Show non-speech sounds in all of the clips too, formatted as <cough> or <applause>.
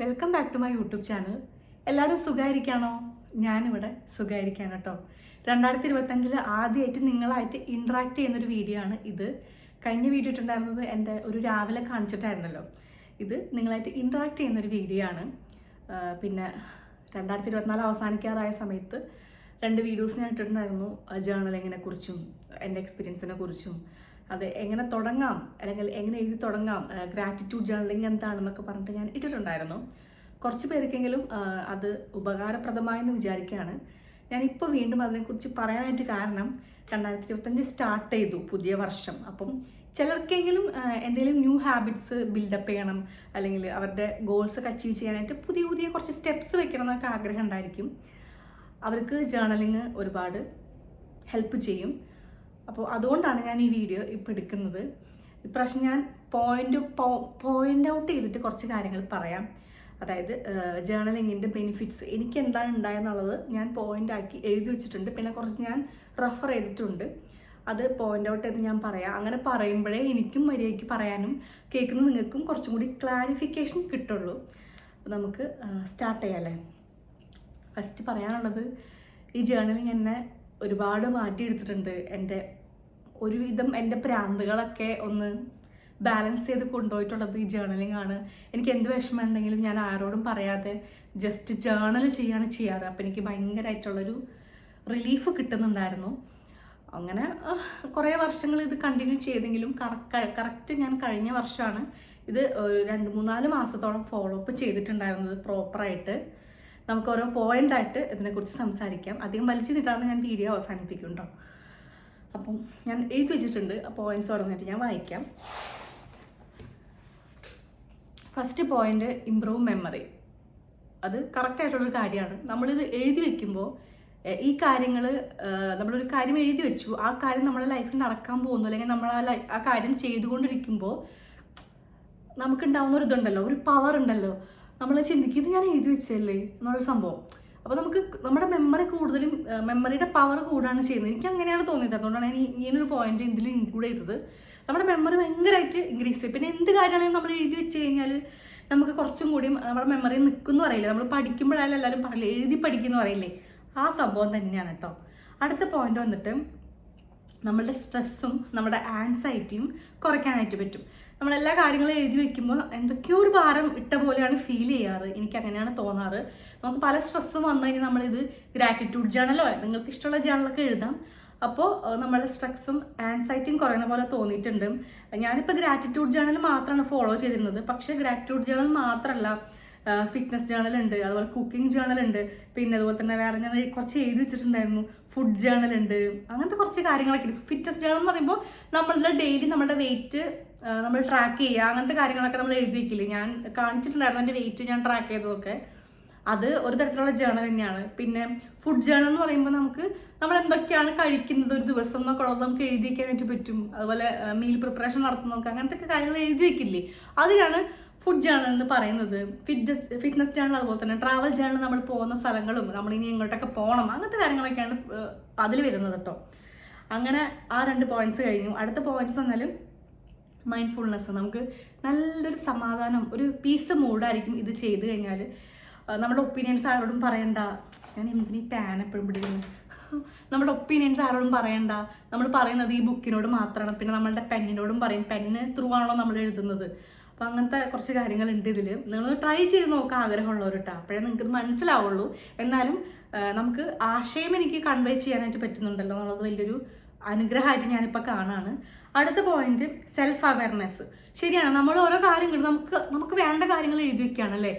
Welcome back to my YouTube channel എല്ലാവരും സുഖമായിരിക്കാണോ? ഞാനിവിടെ സുഖമായിരിക്കാൻ കേട്ടോ. രണ്ടായിരത്തി ഇരുപത്തഞ്ചിൽ ആദ്യമായിട്ട് നിങ്ങളായിട്ട് ഇൻട്രാക്ട് ചെയ്യുന്നൊരു വീഡിയോ ആണ് ഇത്. കഴിഞ്ഞ വീഡിയോ ഇട്ടുണ്ടായിരുന്നത് എന്റെ ഒരു രാവിലെ കാണിച്ചിട്ടായിരുന്നല്ലോ. ഇത് നിങ്ങളായിട്ട് ഇൻട്രാക്ട് ചെയ്യുന്നൊരു വീഡിയോ ആണ്. പിന്നെ രണ്ടായിരത്തി ഇരുപത്തിനാല് അവസാനിക്കാറായ സമയത്ത് രണ്ട് വീഡിയോസ് ഞാൻ ഇട്ടിട്ടുണ്ടായിരുന്നു. ജേർണലിങ്ങിനെ കുറിച്ചും എന്റെ എക്സ്പീരിയൻസിനെ കുറിച്ചും. അത് എങ്ങനെ തുടങ്ങാം? അല്ലെങ്കിൽ എങ്ങനെ എഴുതി തുടങ്ങാം? ഗ്രാറ്റിറ്റ്യൂഡ് ജേർണലിംഗ് എന്താണെന്നൊക്കെ പറഞ്ഞിട്ട് ഞാൻ ഇട്ടിട്ടുണ്ടായിരുന്നു. കുറച്ച് പേർക്കെങ്കിലും അത് ഉപകാരപ്രദമായെന്ന് വിചാരിക്കുകയാണ്. ഞാനിപ്പോൾ വീണ്ടും അതിനെക്കുറിച്ച് പറയാനായിട്ട് കാരണം രണ്ടായിരത്തി ഇരുപത്തഞ്ച് സ്റ്റാർട്ട് ചെയ്തു പുതിയ വർഷം. അപ്പം ചിലർക്കെങ്കിലും എന്തെങ്കിലും ന്യൂ ഹാബിറ്റ്സ് ബിൽഡപ്പ് ചെയ്യണം. അല്ലെങ്കിൽ അവരുടെ ഗോൾസ് ഒക്കെ അച്ചീവ് ചെയ്യാനായിട്ട് പുതിയ പുതിയ കുറച്ച് സ്റ്റെപ്സ് വെക്കണം എന്നൊക്കെ ആഗ്രഹം ഉണ്ടായിരിക്കും. അവർക്ക് ജേർണലിങ് ഒരുപാട് ഹെൽപ്പ് ചെയ്യും. അപ്പോൾ അതുകൊണ്ടാണ് ഞാൻ ഈ വീഡിയോ ഇപ്പോൾ എടുക്കുന്നത്. ഇപ്രാവശ്യം ഞാൻ പോയിന്റ് പോയിന്റ് ഔട്ട് ചെയ്തിട്ട് കുറച്ച് കാര്യങ്ങൾ പറയാം. അതായത് ജേർണലിങ്ങിന്റെ ബെനിഫിറ്റ്സ് എനിക്ക് എന്താണ് ഉണ്ടായെന്നുള്ളത് ഞാൻ പോയിന്റ് ആക്കി എഴുതി വെച്ചിട്ടുണ്ട്. പിന്നെ കുറച്ച് ഞാൻ റെഫർ ചെയ്തിട്ടുണ്ട്. അത് പോയിന്റ് ഔട്ട് ചെയ്ത് ഞാൻ പറയാം. അങ്ങനെ പറയുമ്പോഴേ എനിക്കും മര്യാദയ്ക്ക് പറയാനും കേൾക്കുന്ന നിങ്ങൾക്കും കുറച്ചും കൂടി ക്ലാരിഫിക്കേഷൻ കിട്ടുള്ളൂ. അപ്പോൾ നമുക്ക് സ്റ്റാർട്ട് ചെയ്യാമല്ലേ ഫസ്റ്റ് പറയാനുള്ളത് ഈ ജേർണലിങ് എന്നെ ഒരുപാട് മാറ്റിയെടുത്തിട്ടുണ്ട്. എന്റെ ഒരുവിധം എന്റെ പ്രാന്തുകളൊക്കെ ഒന്ന് ബാലൻസ് ചെയ്ത് കൊണ്ടുപോയിട്ടുള്ളത് ഈ ജേർണലിംഗ് ആണ്. എനിക്ക് എന്ത് വിഷമമുണ്ടെങ്കിലും ഞാൻ ആരോടും പറയാതെ ജസ്റ്റ് ജേർണൽ ചെയ്യാണ് ചെയ്യാറ്. അപ്പോൾ എനിക്ക് ഭയങ്കരമായിട്ടുള്ളൊരു റിലീഫ് കിട്ടുന്നുണ്ടായിരുന്നു. അങ്ങനെ കുറേ വർഷങ്ങൾ ഇത് കണ്ടിന്യൂ ചെയ്തെങ്കിലും കറക്റ്റ് ഞാൻ കഴിഞ്ഞ വർഷമാണ് ഇത് രണ്ട് മൂന്നാൽ മാസത്തോളം ഫോളോ അപ്പ് ചെയ്തിട്ടുണ്ടായിരുന്നത് പ്രോപ്പറായിട്ട് നമുക്ക് ഓരോ പോയിന്റ് ആയിട്ട് ഇതിനെക്കുറിച്ച് സംസാരിക്കാം. അധികം വലിച്ചു നിട്ടാണ് ഞാൻ വീഡിയോ അവസാനിപ്പിക്കും കേട്ടോ അപ്പം ഞാൻ എഴുതി വെച്ചിട്ടുണ്ട് പോയിന്റ്സ് തുടങ്ങിയിട്ട് ഞാൻ വായിക്കാം. ഫസ്റ്റ് പോയിന്റ് ഇമ്പ്രൂവ് മെമ്മറി അത് കറക്റ്റ് ആയിട്ടുള്ളൊരു കാര്യമാണ്. നമ്മളിത് എഴുതി വെക്കുമ്പോൾ ഈ കാര്യങ്ങൾ നമ്മളൊരു കാര്യം എഴുതി വെച്ചു. ആ കാര്യം നമ്മുടെ ലൈഫിൽ നടക്കാൻ പോകുന്നു അല്ലെങ്കിൽ നമ്മൾ ആ ആ കാര്യം ചെയ്തുകൊണ്ടിരിക്കുമ്പോൾ നമുക്കുണ്ടാവുന്ന ഒരു ഇതുണ്ടല്ലോ ഒരു പവർ ഉണ്ടല്ലോ. നമ്മൾ ചിന്തിക്കും ഇത് ഞാൻ എഴുതി വെച്ചല്ലേ എന്നുള്ളൊരു സംഭവം. അപ്പോൾ നമുക്ക് നമ്മുടെ മെമ്മറി കൂടുതലും മെമ്മറിയുടെ പവർ കൂടാണ് ചെയ്യുന്നത്. എനിക്ക് അങ്ങനെയാണ് തോന്നിയത്. അതുകൊണ്ടാണ് ഞാൻ ഇങ്ങനൊരു പോയിന്റ് ഇതിൽ ഇൻക്ലൂഡ് ചെയ്തത്. നമ്മുടെ മെമ്മറി ഭയങ്കരമായിട്ട് ഇൻക്രീസ് ചെയ്യും. പിന്നെ എന്ത് കാര്യമാണെങ്കിലും നമ്മൾ എഴുതി വെച്ച് കഴിഞ്ഞാൽ നമുക്ക് കുറച്ചും കൂടി നമ്മുടെ മെമ്മറി നിൽക്കുന്നു അറിയില്ല നമ്മൾ പഠിക്കുമ്പോഴായാലും എല്ലാവരും പറയില്ല? എഴുതി പഠിക്കുന്നു അറിയില്ലേ ആ സംഭവം തന്നെയാണ് കേട്ടോ. അടുത്ത പോയിന്റ് വന്നിട്ട് നമ്മളുടെ സ്ട്രെസ്സും നമ്മുടെ ആൻസൈറ്റിയും കുറയ്ക്കാനായിട്ട് പറ്റും. നമ്മൾ എല്ലാ കാര്യങ്ങളും എഴുതി വെക്കുമ്പോൾ എന്തൊക്കെയോ ഒരു ഭാരം ഇട്ട പോലെയാണ് ഫീൽ ചെയ്യാറ്. എനിക്ക് അങ്ങനെയാണ് തോന്നാറ്. നമുക്ക് പല സ്ട്രെസ്സും വന്നു കഴിഞ്ഞാൽ നമ്മളിത് ഗ്രാറ്റിറ്റ്യൂഡ് ജേണലോ നിങ്ങൾക്ക് ഇഷ്ടമുള്ള ജേണലൊക്കെ എഴുതാം. അപ്പോൾ നമ്മളെ സ്ട്രെസ്സും ആൻസൈറ്റിയും കുറയുന്ന പോലെ തോന്നിയിട്ടുണ്ട്. ഞാനിപ്പോൾ ഗ്രാറ്റിറ്റ്യൂഡ് ജേണൽ മാത്രമാണ് ഫോളോ ചെയ്തിരുന്നത്. പക്ഷേ ഗ്രാറ്റിറ്റ്യൂഡ് ജേണൽ മാത്രമല്ല ഫിറ്റ്നസ് ജേണൽ ഉണ്ട് അതുപോലെ കുക്കിംഗ് ജേണൽ ഉണ്ട് പിന്നെ അതുപോലെ തന്നെ വേറെ ഞാൻ കുറച്ച് എഴുതി വെച്ചിട്ടുണ്ടായിരുന്നു ഫുഡ് ജേണൽ ഉണ്ട് അങ്ങനത്തെ കുറച്ച് കാര്യങ്ങളൊക്കെ ഫിറ്റ്നസ് ജേണൽ എന്ന് പറയുമ്പോൾ നമ്മളുടെ ഡെയിലി നമ്മുടെ വെയിറ്റ് നമ്മൾ ട്രാക്ക് ചെയ്യുക. അങ്ങനത്തെ കാര്യങ്ങളൊക്കെ നമ്മൾ എഴുതി വെക്കില്ലേ ഞാൻ കാണിച്ചിട്ടുണ്ടായിരുന്നു എന്റെ വെയിറ്റ് ഞാൻ ട്രാക്ക് ചെയ്തതൊക്കെ. അത് ഒരു തരത്തിലുള്ള ജേണൽ തന്നെയാണ്. പിന്നെ ഫുഡ് ജേണൽ എന്ന് പറയുമ്പോൾ നമുക്ക് നമ്മൾ എന്തൊക്കെയാണ് കഴിക്കുന്നത് ഒരു ദിവസം എന്നൊക്കെ ഉള്ളത് നമുക്ക് എഴുതി വയ്ക്കാനായിട്ട് പറ്റും. അതുപോലെ മീൽ പ്രിപ്പറേഷൻ നടത്തുന്നതൊക്കെ അങ്ങനത്തെ ഒക്കെ കാര്യങ്ങൾ എഴുതി വയ്ക്കില്ലേ അതിനാണ് ഫുഡ് ജേണൽ എന്ന് പറയുന്നത്. ഫിറ്റ്നസ് ഫിറ്റ്നസ് ജേണൽ അതുപോലെ തന്നെ ട്രാവൽ ജേണൽ നമ്മൾ പോകുന്ന സ്ഥലങ്ങളും നമ്മൾ ഇനി എങ്ങോട്ടൊക്കെ പോകണം അങ്ങനത്തെ കാര്യങ്ങളൊക്കെയാണ് അതിൽ വരുന്നത് കേട്ടോ. അങ്ങനെ ആ രണ്ട് പോയിന്റ്സ് കഴിഞ്ഞു. അടുത്ത പോയിന്റ്സ് എന്നാലും മൈൻഡ്ഫുൾനെസ് നമുക്ക് നല്ലൊരു സമാധാനം ഒരു പീസ് മൂഡായിരിക്കും ഇത് ചെയ്ത് കഴിഞ്ഞാൽ. നമ്മുടെ ഒപ്പീനിയൻസ് ആരോടും പറയണ്ട. ഞാൻ എന്തിനീ പാൻ എപ്പോഴും പിടിക്കുന്നു? നമ്മുടെ ഒപ്പീനിയൻസ് ആരോടും പറയണ്ട. നമ്മൾ പറയുന്നത് ഈ ബുക്കിനോട് മാത്രമാണ് പിന്നെ നമ്മളുടെ പെന്നിനോടും പറയും. പെന്ന് ത്രൂ ആണല്ലോ നമ്മൾ എഴുതുന്നത്. അപ്പോൾ അങ്ങനത്തെ കുറച്ച് കാര്യങ്ങളുണ്ട് ഇതിൽ. നിങ്ങൾ ട്രൈ ചെയ്ത് നോക്കാൻ ആഗ്രഹമുള്ളവർ കേട്ടോ അപ്പോഴേ നിങ്ങൾക്ക് മനസ്സിലാവുള്ളൂ. എന്നാലും നമുക്ക് ആശയം എനിക്ക് കൺവേ ചെയ്യാനായിട്ട് പറ്റുന്നുണ്ടല്ലോ എന്നുള്ളത് വലിയൊരു അനുഗ്രഹമായിട്ട് ഞാനിപ്പോൾ കാണാണ്. അടുത്ത പോയിന്റ് സെൽഫ് അവയർനെസ് ശരിയാണ് നമ്മൾ ഓരോ കാര്യങ്ങളും നമുക്ക് നമുക്ക് വേണ്ട കാര്യങ്ങൾ എഴുതി വെക്കുകയാണല്ലേ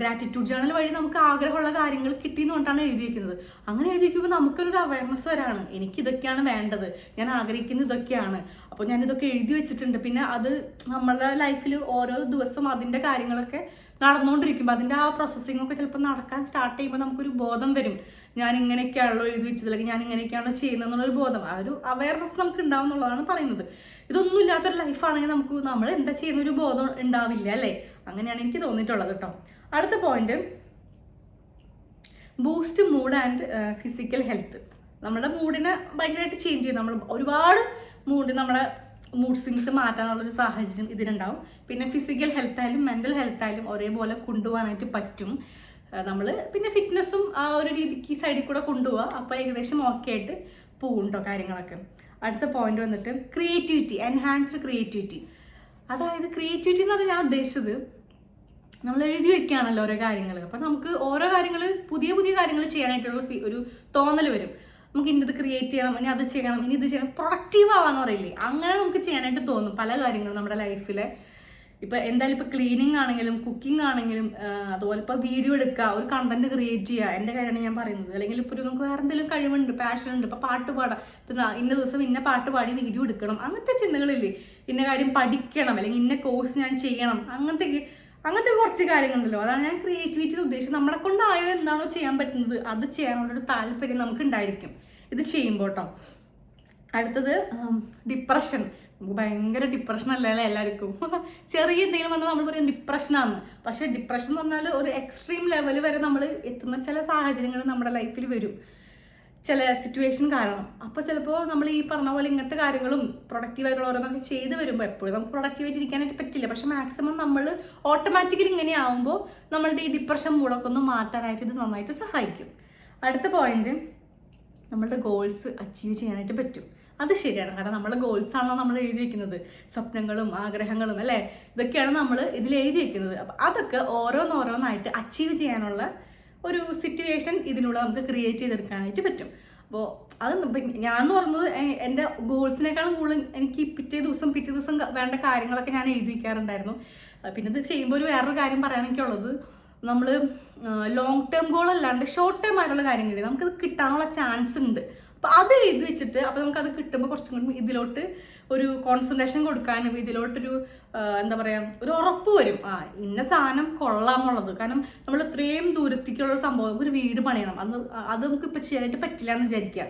ഗ്രാറ്റിറ്റ്യൂഡ് ജേണൽ വഴി നമുക്ക് ആഗ്രഹമുള്ള കാര്യങ്ങൾ കിട്ടിയെന്നുകൊണ്ടാണ് എഴുതി വെക്കുന്നത് അങ്ങനെ എഴുതി വയ്ക്കുമ്പോൾ നമുക്കൊരു അവയർനെസ് വരാണ്. എനിക്ക് ഇതൊക്കെയാണ് വേണ്ടത്. ഞാൻ ആഗ്രഹിക്കുന്നത് ഇതൊക്കെയാണ്. അപ്പോൾ ഞാൻ ഇതൊക്കെ എഴുതി വെച്ചിട്ടുണ്ട്. പിന്നെ അത് നമ്മളുടെ ലൈഫിൽ ഓരോ ദിവസം അതിന്റെ കാര്യങ്ങളൊക്കെ നടന്നുകൊണ്ടിരിക്കുമ്പോൾ അതിന്റെ ആ പ്രോസസ്സിംഗ് ഒക്കെ ചിലപ്പോൾ നടക്കാൻ സ്റ്റാർട്ട് ചെയ്യുമ്പോൾ നമുക്കൊരു ബോധം വരും. ഞാൻ ഇങ്ങനെയൊക്കെയാണല്ലോ എഴുതി വെച്ചത്. അല്ലെങ്കിൽ ഞാൻ ഇങ്ങനെയൊക്കെയാണല്ലോ ചെയ്യുന്നത് എന്നുള്ളൊരു ബോധം. ആ ഒരു അവയർനെസ് നമുക്ക് ഉണ്ടാവും എന്നുള്ളതാണ് പറയുന്നത്. ഇതൊന്നും ഇല്ലാത്തൊരു ലൈഫാണെങ്കിൽ നമുക്ക് നമ്മൾ എന്താ ചെയ്യുന്ന ഒരു ബോധം ഉണ്ടാവില്ല അല്ലേ? അങ്ങനെയാണ് എനിക്ക് തോന്നിയിട്ടുള്ളത് കേട്ടോ. അടുത്ത point boost mood and physical health നമ്മുടെ മൂഡിനെ ഭയങ്കരമായിട്ട് ചേഞ്ച് ചെയ്യും. നമ്മൾ ഒരുപാട് മൂഡ് നമ്മുടെ മൂഡ് സ്വിങ്സ് മാറ്റാനുള്ളൊരു സാഹചര്യം ഇതിനുണ്ടാവും. പിന്നെ ഫിസിക്കൽ ഹെൽത്തായാലും മെന്റൽ ഹെൽത്ത് ആയാലും ഒരേപോലെ കൊണ്ടുപോകാനായിട്ട് പറ്റും. നമ്മൾ പിന്നെ ഫിറ്റ്നസ്സും ആ ഒരു രീതിക്ക് സൈഡിൽ കൂടെ കൊണ്ടുപോകാം അപ്പോൾ ഏകദേശം ഓക്കെ ആയിട്ട് പോകും കേട്ടോ കാര്യങ്ങളൊക്കെ. അടുത്ത പോയിന്റ് വന്നിട്ട് ക്രിയേറ്റിവിറ്റി എൻഹാൻസ്ഡ് ക്രിയേറ്റിവിറ്റി അതായത് ക്രിയേറ്റിവിറ്റി എന്ന് പറഞ്ഞാൽ ഞാൻ ഉദ്ദേശിച്ചത് നമ്മൾ എഴുതി വെക്കുകയാണല്ലോ ഓരോ കാര്യങ്ങൾ. അപ്പം നമുക്ക് ഓരോ കാര്യങ്ങൾ പുതിയ പുതിയ കാര്യങ്ങൾ ചെയ്യാനായിട്ടുള്ള ഒരു തോന്നൽ വരും. നമുക്ക് ഇന്നത് ക്രിയേറ്റ് ചെയ്യണം ഇനി അത് ചെയ്യണം ഇനി ഇത് ചെയ്യണം. പ്രൊഡക്റ്റീവ് ആവാന്ന് പറയില്ലേ? അങ്ങനെ നമുക്ക് ചെയ്യാനായിട്ട് തോന്നും പല കാര്യങ്ങളും നമ്മുടെ ലൈഫിലെ ഇപ്പൊ എന്തായാലും ഇപ്പൊ ക്ലീനിങ് ആണെങ്കിലും കുക്കിംഗ് ആണെങ്കിലും അതുപോലെ ഇപ്പൊ വീഡിയോ എടുക്കുക ഒരു കണ്ടന്റ് ക്രിയേറ്റ് ചെയ്യുക എന്റെ കാര്യമാണ് ഞാൻ പറയുന്നത്. അല്ലെങ്കിൽ ഇപ്പൊ ഒരു നമുക്ക് വേറെ എന്തെങ്കിലും കഴിവുണ്ട് പാഷൻ ഉണ്ട് ഇപ്പൊ പാട്ട് പാടാം. ഇപ്പം ഇന്ന ദിവസം ഇന്ന പാട്ട് പാടി വീഡിയോ എടുക്കണം. അങ്ങനത്തെ ചിന്തകളില്ലേ? ഇന്ന കാര്യം പഠിക്കണം അല്ലെങ്കിൽ ഇന്ന കോഴ്സ് ഞാൻ ചെയ്യണം. അങ്ങനത്തെ അങ്ങനത്തെ കുറച്ച് കാര്യങ്ങളുണ്ടല്ലോ. അതാണ് ഞാൻ ക്രിയേറ്റിവിറ്റി ഉദ്ദേശിച്ചത്. നമ്മളെ കൊണ്ടായത് എന്താണോ ചെയ്യാൻ പറ്റുന്നത് അത് ചെയ്യാനുള്ളൊരു താല്പര്യം നമുക്ക് ഉണ്ടായിരിക്കും ഇത് ചെയ്യുമ്പോൾ കേട്ടോ അടുത്തത് ഡിപ്രഷൻ നമുക്ക് ഭയങ്കര ഡിപ്രഷൻ അല്ലേ എല്ലാവർക്കും? <laughs> ചെറിയ എന്തെങ്കിലും വന്നാൽ നമ്മൾ പറയും ഡിപ്രഷനാണ് പക്ഷേ ഡിപ്രഷൻ എന്ന് പറഞ്ഞാൽ ഒരു എക്സ്ട്രീം ലെവൽ വരെ നമ്മൾ എത്തുന്ന ചില സാഹചര്യങ്ങൾ നമ്മുടെ ലൈഫിൽ വരും. ചില സിറ്റുവേഷൻ കാരണം. അപ്പോൾ ചിലപ്പോൾ നമ്മൾ ഈ പറഞ്ഞ പോലെ ഇങ്ങനത്തെ കാര്യങ്ങളും പ്രൊഡക്റ്റീവായിട്ടുള്ള ഓരോന്നൊക്കെ ചെയ്ത് വരുമ്പോൾ എപ്പോഴും നമുക്ക് പ്രൊഡക്റ്റീവായിട്ട് ഇരിക്കാനായിട്ട് പറ്റില്ല. പക്ഷേ മാക്സിമം നമ്മൾ ഓട്ടോമാറ്റിക്കലി ഇങ്ങനെ ആവുമ്പോൾ നമ്മളുടെ ഈ ഡിപ്രഷൻ മൂടൊക്കെ ഒന്ന് മാറ്റാനായിട്ട് ഇത് നന്നായിട്ട് സഹായിക്കും. അടുത്ത പോയിന്റ് നമ്മളുടെ ഗോൾസ് അച്ചീവ് ചെയ്യാനായിട്ട് പറ്റും. അത് ശരിയാണ്. കാരണം നമ്മുടെ ഗോൾസ് ആണല്ലോ നമ്മൾ എഴുതി വെക്കുന്നത് സ്വപ്നങ്ങളും ആഗ്രഹങ്ങളും അല്ലേ? ഇതൊക്കെയാണ് നമ്മൾ ഇതിൽ എഴുതി വെക്കുന്നത് അപ്പം അതൊക്കെ ഓരോന്നോരോന്നായിട്ട് അച്ചീവ് ചെയ്യാനുള്ള ഒരു സിറ്റുവേഷൻ ഇതിനുള്ള നമുക്ക് ക്രിയേറ്റ് ചെയ്തെടുക്കാനായിട്ട് പറ്റും. അപ്പോൾ അത് ഞാൻ എന്ന് പറയുന്നത് എന്റെ ഗോൾസിനേക്കാളും കൂടുതൽ എനിക്ക് പിറ്റേ ദിവസം പിറ്റേ ദിവസം വേണ്ട കാര്യങ്ങളൊക്കെ ഞാൻ എഴുതി വയ്ക്കാറുണ്ടായിരുന്നു പിന്നെ ഇത് ചെയ്യുമ്പോൾ ഒരു വേറൊരു കാര്യം പറയാനൊക്കെയുള്ളത് നമ്മൾ ലോങ് ടേം ഗോൾ അല്ലാണ്ട് ഷോർട്ട് ടേം ആയിട്ടുള്ള കാര്യങ്ങൾ നമുക്കത് കിട്ടാനുള്ള ചാൻസ് ഉണ്ട്. അപ്പോൾ അത് എഴുതി വെച്ചിട്ട് അപ്പോൾ അത് കിട്ടുമ്പോൾ കുറച്ചും കൂടി ഇതിലോട്ട് ഒരു കോൺസെൻട്രേഷൻ കൊടുക്കാനും ഇതിലോട്ടൊരു എന്താ പറയുക ഒരു ഉറപ്പ് വരും. ആ ഇന്ന സാധനം കൊള്ളാമുള്ളത് കാരണം നമ്മൾ ഇത്രയും ദൂരത്തേക്കുള്ള സംഭവം ഒരു വീട് പണിയണം. അത് അത് നമുക്ക് ഇപ്പം ചെയ്യാനായിട്ട് പറ്റില്ല എന്ന് വിചാരിക്കുക.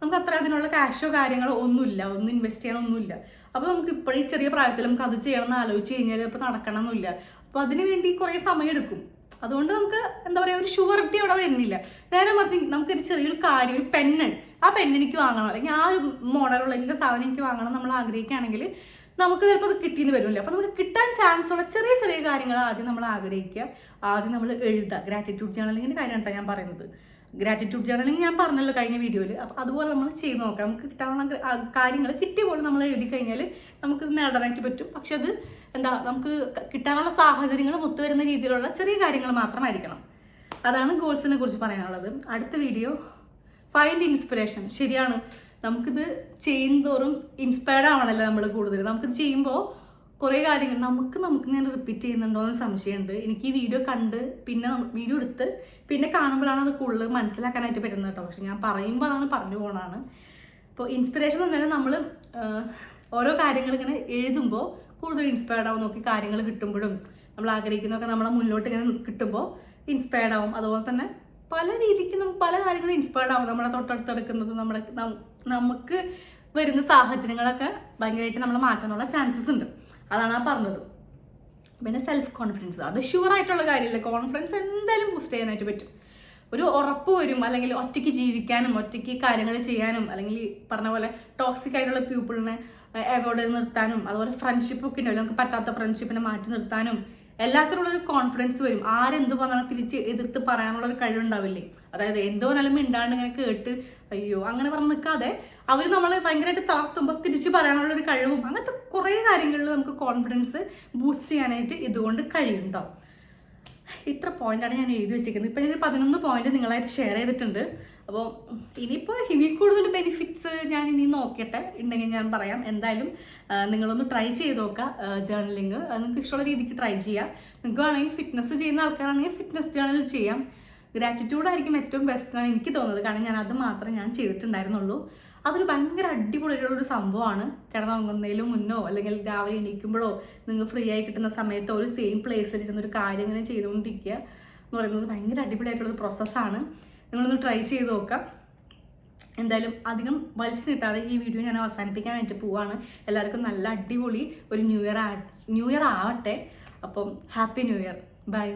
നമുക്ക് അത്ര അതിനുള്ള ക്യാഷോ കാര്യങ്ങളോ ഒന്നുമില്ല. ഒന്നും ഇൻവെസ്റ്റ് ചെയ്യാനൊന്നുമില്ല അപ്പോൾ നമുക്ക് ഇപ്പോഴും ചെറിയ പ്രായത്തിൽ നമുക്ക് അത് ചെയ്യണം എന്ന് ആലോചിച്ച് കഴിഞ്ഞാൽ ഇപ്പോൾ നടക്കണമെന്നില്ല. അപ്പോൾ അതിന് വേണ്ടി കുറേ സമയം എടുക്കും അതുകൊണ്ട് നമുക്ക് എന്താ പറയുക ഒരു ഷുവറിറ്റി അവിടെ വരുന്നില്ല. നേരെ മറിച്ച് നമുക്കൊരു ചെറിയൊരു കാര്യം ഒരു പെണ്ണ്. ആ പെണ്ണ് എനിക്ക് വാങ്ങണം. അല്ലെങ്കിൽ ആ ഒരു മോഡലുള്ള എന്റെ സാധനം എനിക്ക് വാങ്ങണം നമ്മൾ ആഗ്രഹിക്കുകയാണെങ്കിൽ നമുക്ക് ചിലപ്പോൾ അത് കിട്ടിയെന്ന് വരുമല്ലോ അപ്പോൾ നമുക്ക് കിട്ടാൻ ചാൻസ് ഉള്ള ചെറിയ ചെറിയ കാര്യങ്ങൾ ആദ്യം നമ്മൾ ആഗ്രഹിക്കുക. ആദ്യം നമ്മൾ എഴുതുക. ഗ്രാറ്റിറ്റ്യൂഡ് ചെയ്യണം അല്ലെങ്കിൽ കാര്യം കേട്ടോ ഞാൻ പറയുന്നത്. ഗ്രാറ്റിറ്റ്യൂഡ് ജേണലിങ് ഞാൻ പറഞ്ഞല്ലോ കഴിഞ്ഞ വീഡിയോയിൽ അപ്പോൾ അതുപോലെ നമ്മൾ ചെയ്ത് നോക്കാം. നമുക്ക് കിട്ടാവുന്ന കാര്യങ്ങൾ കിട്ടിയ പോലെ നമ്മൾ എഴുതി കഴിഞ്ഞാൽ നമുക്ക് നേടാനായിട്ട് പറ്റും. പക്ഷെ അത് എന്താ നമുക്ക് കിട്ടാനുള്ള സാഹചര്യങ്ങൾ ഒത്തുവരുന്ന രീതിയിലുള്ള ചെറിയ കാര്യങ്ങൾ മാത്രമായിരിക്കണം. അതാണ് ഗോൾസിനെ കുറിച്ച് പറയാനുള്ളത്. അടുത്ത വീഡിയോ ഫൈൻഡ് ഇൻസ്പിറേഷൻ ശരിയാണ്. നമുക്കിത് ചെയ്യുന്നതോറും ഇൻസ്പയർഡ് ആവണല്ലോ നമ്മൾ കൂടുതൽ നമുക്കിത് ചെയ്യുമ്പോൾ കുറേ കാര്യങ്ങൾ നമുക്ക് നമുക്ക് ഇങ്ങനെ റിപ്പീറ്റ് ചെയ്യുന്നുണ്ടോ എന്ന് സംശയമുണ്ട്. എനിക്ക് ഈ വീഡിയോ കണ്ട് പിന്നെ വീഡിയോ എടുത്ത് പിന്നെ കാണുമ്പോഴാണ് അത് കൂടുതൽ മനസ്സിലാക്കാനായിട്ട് പറ്റുന്നത് കേട്ടോ. പക്ഷെ ഞാൻ പറയുമ്പോൾ അതാണ് പറഞ്ഞു പോകണതാണ് ഇപ്പോൾ ഇൻസ്പിറേഷൻ എന്ന് നമ്മൾ ഓരോ കാര്യങ്ങൾ ഇങ്ങനെ എഴുതുമ്പോൾ കൂടുതൽ ഇൻസ്പയർഡ് ആവും. നോക്കി കാര്യങ്ങൾ കിട്ടുമ്പോഴും നമ്മൾ ആഗ്രഹിക്കുന്നതൊക്കെ നമ്മളെ മുന്നോട്ട് ഇങ്ങനെ കിട്ടുമ്പോൾ ഇൻസ്പയർഡ് ആവും. അതുപോലെ തന്നെ പല രീതിക്ക് നമുക്ക് പല കാര്യങ്ങളും ഇൻസ്പയർഡ് ആവും. നമ്മളെ തൊട്ടടുത്ത് എടുക്കുന്നത് നമ്മുടെ നമുക്ക് വരുന്ന സാഹചര്യങ്ങളൊക്കെ ഭയങ്കരമായിട്ട് നമ്മൾ മാറ്റാനുള്ള ചാൻസസ് ഉണ്ട്. അതാണ് ആ പറഞ്ഞത്. പിന്നെ സെൽഫ് കോൺഫിഡൻസ് അത് ഷുവർ ആയിട്ടുള്ള കാര്യമില്ല. കോൺഫിഡൻസ് എന്തായാലും ബൂസ്റ്റ് ചെയ്യാനായിട്ട് പറ്റും. ഒരു ഉറപ്പ് വരും അല്ലെങ്കിൽ ഒറ്റയ്ക്ക് ജീവിക്കാനും ഒറ്റയ്ക്ക് കാര്യങ്ങൾ ചെയ്യാനും അല്ലെങ്കിൽ പറഞ്ഞ പോലെ ടോക്സിക് ആയിട്ടുള്ള പീപ്പിളിനെ അവോയ്ഡ് ചെയ്ത് നിർത്താനും അതുപോലെ ഫ്രണ്ട്ഷിപ്പ് ഒക്കെ ഉണ്ടാവില്ല? നമുക്ക് പറ്റാത്ത ഫ്രണ്ട്ഷിപ്പിനെ മാറ്റി നിർത്താനും എല്ലാത്തിനുള്ള ഒരു കോൺഫിഡൻസ് വരും. ആരെന്ത് പറഞ്ഞാലും തിരിച്ച് എതിർത്ത് പറയാനുള്ള ഒരു കഴിവുണ്ടാവില്ലേ? അതായത് എന്ത് പറഞ്ഞാലും മിണ്ടാണ്ട് ഇങ്ങനെ കേട്ട് അയ്യോ അങ്ങനെ പറഞ്ഞ് നിൽക്കാതെ അവർ നമ്മളെ ഭയങ്കരമായിട്ട് തളർത്തുമ്പോൾ തിരിച്ച് പറയാനുള്ള ഒരു കഴിവും അങ്ങനത്തെ കുറേ കാര്യങ്ങളിൽ നമുക്ക് കോൺഫിഡൻസ് ബൂസ്റ്റ് ചെയ്യാനായിട്ട് ഇതുകൊണ്ട് കഴിയുണ്ടോ? ഇത്ര പോയിന്റാണ് ഞാൻ എഴുതി വെച്ചിരിക്കുന്നത്. ഇപ്പം ഞാൻ പതിനൊന്ന് പോയിന്റ് നിങ്ങളായിട്ട് ഷെയർ ചെയ്തിട്ടുണ്ട്. അപ്പോൾ ഇനിയിപ്പോൾ ഇനി കൂടുതൽ ബെനിഫിറ്റ്സ് ഞാൻ ഇനി നോക്കട്ടെ. ഉണ്ടെങ്കിൽ ഞാൻ പറയാം. എന്തായാലും നിങ്ങളൊന്ന് ട്രൈ ചെയ്ത് നോക്കുക ജേർണലിങ് നിങ്ങൾക്ക് ഇഷ്ടമുള്ള രീതിക്ക് ട്രൈ ചെയ്യുക നിങ്ങൾക്ക് വേണമെങ്കിൽ ഫിറ്റ്നസ് ചെയ്യുന്ന ആൾക്കാരാണെങ്കിൽ ഫിറ്റ്നസ് ജേർണൽ ചെയ്യാം. ഗ്രാറ്റിറ്റ്യൂഡ് ആയിരിക്കും ഏറ്റവും ബെസ്റ്റ് എന്നാണ് എനിക്ക് തോന്നുന്നത്. കാരണം ഞാൻ അത് മാത്രം ഞാൻ ചെയ്തിട്ടുണ്ടായിരുന്നുള്ളൂ. അതൊരു ഭയങ്കര അടിപൊളിയായിട്ടുള്ള ഒരു സംഭവമാണ്. കിടന്നുറങ്ങുന്നതിലും മുന്നോ അല്ലെങ്കിൽ രാവിലെ എണീക്കുമ്പോഴോ നിങ്ങൾ ഫ്രീ ആയി കിട്ടുന്ന സമയത്ത് ഒരു സെയിം പ്ലേസിൽ ഇരുന്ന ഒരു കാര്യം ഇങ്ങനെ ചെയ്തുകൊണ്ടിരിക്കുക എന്ന് പറയുന്നത് ഭയങ്കര അടിപൊളിയായിട്ടുള്ളൊരു പ്രോസസ്സാണ് നിങ്ങളൊന്ന് ട്രൈ ചെയ്ത് നോക്കാം എന്തായാലും അധികം വലിച്ചു നീട്ടാതെ ഈ വീഡിയോ ഞാൻ അവസാനിപ്പിക്കാൻ വേണ്ടി പോവാണ്. എല്ലാവർക്കും നല്ല അടിപൊളി ഒരു ന്യൂ ഇയർ ആ ന്യൂ ഇയർ ആവട്ടെ. അപ്പം ഹാപ്പി ന്യൂ ഇയർ ബൈ